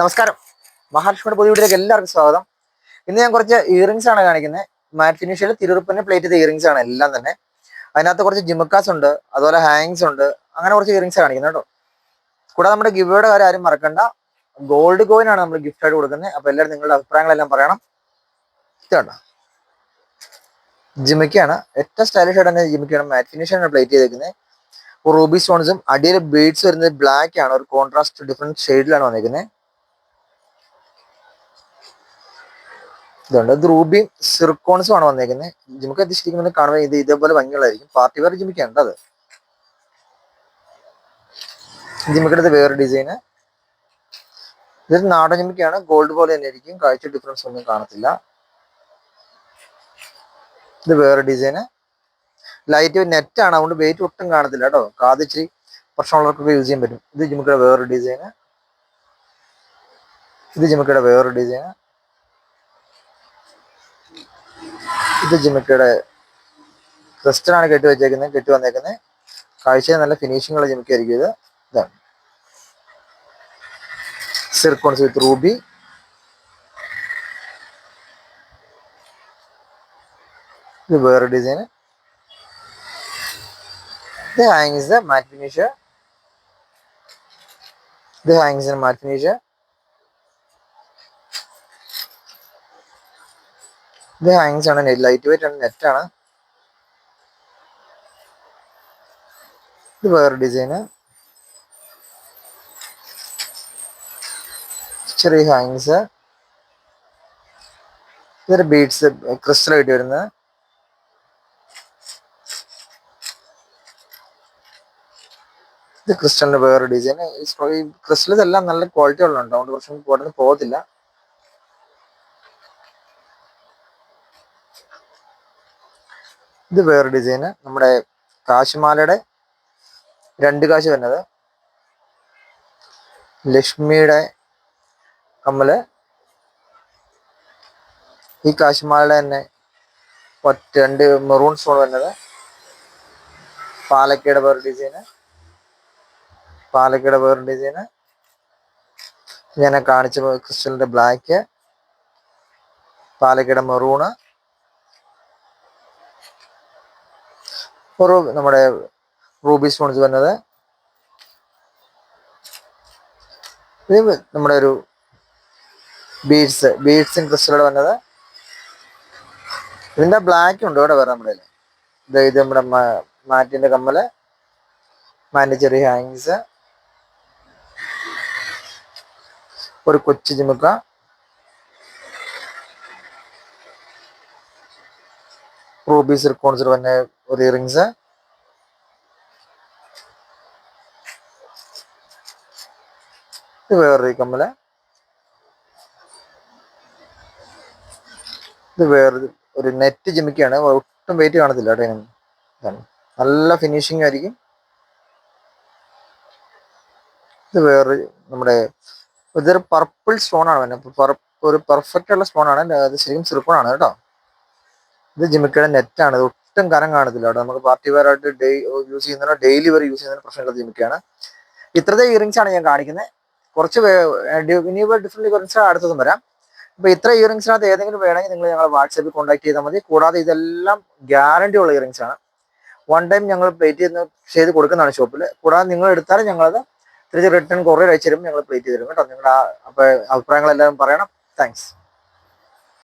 നമസ്കാരം. മഹാലക്ഷ്മിയുടെ പുതിയ വീട്ടിലേക്ക് എല്ലാവർക്കും സ്വാഗതം. ഇന്ന് ഞാൻ കുറച്ച് ഇയറിങ്സ് ആണ് കാണിക്കുന്നത്. മാറ്റ് ഫിനിഷിൽ തിരുവറുപ്പിന് പ്ലേറ്റ് ചെയ്ത ഇയറിങ്സ് ആണ് എല്ലാം തന്നെ. അതിനകത്ത് കുറച്ച് ജിമക്കാസ് ഉണ്ട് അതുപോലെ ഹാങ്സ് ഉണ്ട് അങ്ങനെ കുറച്ച് ഇയറിങ്സ് കാണിക്കുന്നത് കേട്ടോ. കൂടാതെ നമ്മുടെ ഗിവയുടെ കാര്യം ആരും മറക്കണ്ട. ഗോൾഡ് കോയിൻ ആണ് നമ്മൾ ഗിഫ്റ്റ് ആയിട്ട് കൊടുക്കുന്നത്. അപ്പൊ എല്ലാവരും നിങ്ങളുടെ അഭിപ്രായങ്ങളെല്ലാം പറയണം. കേട്ടോ ജിമിക്കാണ് ഏറ്റവും സ്റ്റൈലിഷ് ആയിട്ട് തന്നെ ജിമിക്കാണ് മാറ്റ് ഫിനിഷാണ് പ്ലേറ്റ് ചെയ്തേക്കുന്നത്. റൂബി സ്റ്റോൺസും അടിയിൽ ബീഡ്സ് വരുന്നത് ബ്ലാക്ക് ആണ്. ഒരു കോൺട്രാസ്റ്റ് ഡിഫറെന്റ് ഷെയ്ഡിലാണ് വന്നിരിക്കുന്നത്. ഇതുണ്ട്. ഇത് റൂബിയും സിർക്കോൺസും ആണ് വന്നേക്കുന്നത് ജിമിക്ക് അത് ശരിക്കും കാണുമ്പോൾ ഇത് ഇതേപോലെ ഭംഗിയുള്ളതായിരിക്കും. പാർട്ടി വെയർ ജിമിക്കാണ് അത്. ജിമിക്കടുത്ത് വേറെ ഡിസൈന് ഇതൊരു നാടൻ ജിമിക്കാണ്. ഗോൾഡ് പോലെ തന്നെ ആയിരിക്കും കാഴ്ച ഡിഫറൻസ് ഒന്നും കാണത്തില്ല. ഇത് വേറെ ഡിസൈന് ലൈറ്റ് നെറ്റ് ആണ്. അതുകൊണ്ട് വെയിറ്റ് ഒട്ടും കാണത്തില്ല കേട്ടോ കാതിച്ചിരി പ്രശ്നമുള്ളവർക്കൊക്കെ യൂസ് ചെയ്യാൻ പറ്റും. ഇത് ജിമിക്കയുടെ വേറൊരു ഡിസൈന് ഇത് ജിമിക്കയുടെ വേറൊരു ഡിസൈന് ഇത് ജിമിക്കയുടെ ക്രിസ്റ്റനാണ് കെട്ടി വെച്ചേക്കുന്നത് കെട്ടി വന്നേക്കുന്നത് കാഴ്ച നല്ല ഫിനിഷിംഗ് ഉള്ള ജിമിക്കായിരിക്കും ഇത്. ഇതാണ്. സിർക്കോൺസ് വിത്ത് റൂബി ഇത് വേറെ ഡിസൈന് ഇത് ഹാങ്സ് മാറ്റ് ഫിനിഷ് ഇത് ഹാങ്സ് മാറ്റ് ഫിനിഷ് ഇത് ഹാങ്സ് ആണ്. ലൈറ്റ് വെയിറ്റ് ആണ്. നെറ്റ് ആണ്. ഇത് വേറെ ഡിസൈന് ചെറിയ ഹാങ്സ് ഇതൊരു ബീഡ്സ് ക്രിസ്റ്റൽ ആയിട്ട് വരുന്നത് ഇത് ക്രിസ്റ്റലിന്റെ വേറെ ഡിസൈൻ ക്രിസ്റ്റൽസ് എല്ലാം നല്ല ക്വാളിറ്റി ഉള്ളതുണ്ട് അതുകൊണ്ട് പ്രശ്നം കൂടുതൽ പോകത്തില്ല. ഇത് വേറെ ഡിസൈന് നമ്മുടെ കാശുമാലയുടെ രണ്ട് കാശ് വരുന്നത് ലക്ഷ്മിയുടെ കമ്മൽ. ഈ കാശുമാലയുടെ തന്നെ രണ്ട് മെറൂൺ സ്റ്റോൺ വരുന്നത് പാലക്കയുടെ വേറെ ഡിസൈന് പാലക്കയുടെ വേറെ ഡിസൈന് ഞാൻ കാണിച്ച ക്രിസ്റ്റലിന്റെ ബ്ലാക്ക് പാലക്കയുടെ മെറൂണ് ഒരു നമ്മുടെ റൂബി സ്റ്റോൺസ് വരുന്നത് ഇത് നമ്മുടെ ഒരു ബീഡ്സ് ബീഡ്സും ക്രിസ്റ്റലോടെ വന്നത്. ഇതിന്റെ ബ്ലാക്ക് ഉണ്ട് ഇവിടെ വേറെ നമ്മുടെ ഇത് ഇത് നമ്മുടെ മാറ്റിന്റെ കമ്മൽ മാറ്റിന്റെ ഹാങ്സ് ഒരു കൊച്ചു ചിമുക്ക. റൂബി സിർക്കോൺസിൽ തന്നെ ഒരു ഇയറിങ്സ് ഇത് വേറൊരു കമ്മൽ ഇത് വേറൊരു ഒരു നെറ്റ് ജിമിക്കാണ്. ഒട്ടും വെയിറ്റ് കാണത്തില്ല കേട്ടോ. നല്ല ഫിനിഷിംഗ് ആയിരിക്കും. ഇത് വേറെ നമ്മുടെ ഇതൊരു പർപ്പിൾ സ്റ്റോൺ ആണ്. ഒരു പെർഫെക്റ്റ് ഉള്ള സ്റ്റോൺ ആണ്. അത് ശരിക്കും സിർക്കോൺ ആണ് കേട്ടോ. ഇത് ജിമിക്കയുടെ നെറ്റാണ്. ഇത് ഒട്ടും കനം കാണത്തില്ല കേട്ടോ. നമുക്ക് പാർട്ടി വേറായിട്ട് ഡെയ് യൂസ് ചെയ്യുന്നതിനോ ഡെയിലി വെയർ യൂസ് ചെയ്യുന്നതിനോ പ്രശ്നമുള്ള ജിമിക്കയാണ് ഇത്രത്തെ ഇയറിങ്സ് ആണ് ഞാൻ കാണിക്കുന്നത് കുറച്ച് ഇനി ഡിഫറെന്റ് ഇയറിങ്സ് അടുത്തതും വരാം. അപ്പൊ ഇത്ര ഇയറിങ്സിനകത്ത് ഏതെങ്കിലും വേണമെങ്കിൽ നിങ്ങൾ ഞങ്ങളെ വാട്സാപ്പിൽ കോൺടാക്ട് ചെയ്താൽ മതി. കൂടാതെ ഇതെല്ലാം ഗ്യാരണ്ടി ഉള്ള ഇയറിങ്സ് ആണ്. വൺ ടൈം ഞങ്ങൾ പ്ലേറ്റ് ചെയ്ത് ചെയ്ത് കൊടുക്കുന്നതാണ് ഷോപ്പിൽ കൂടാതെ നിങ്ങൾ എടുത്താലും ഞങ്ങളത് തിരിച്ച് റിട്ടേൺ കുറേ അയച്ചു തരും. ഞങ്ങൾ പ്ലേറ്റ് ചെയ്ത് തരും കേട്ടോ. നിങ്ങളുടെ അഭിപ്രായങ്ങളെല്ലാം പറയണം താങ്ക്സ്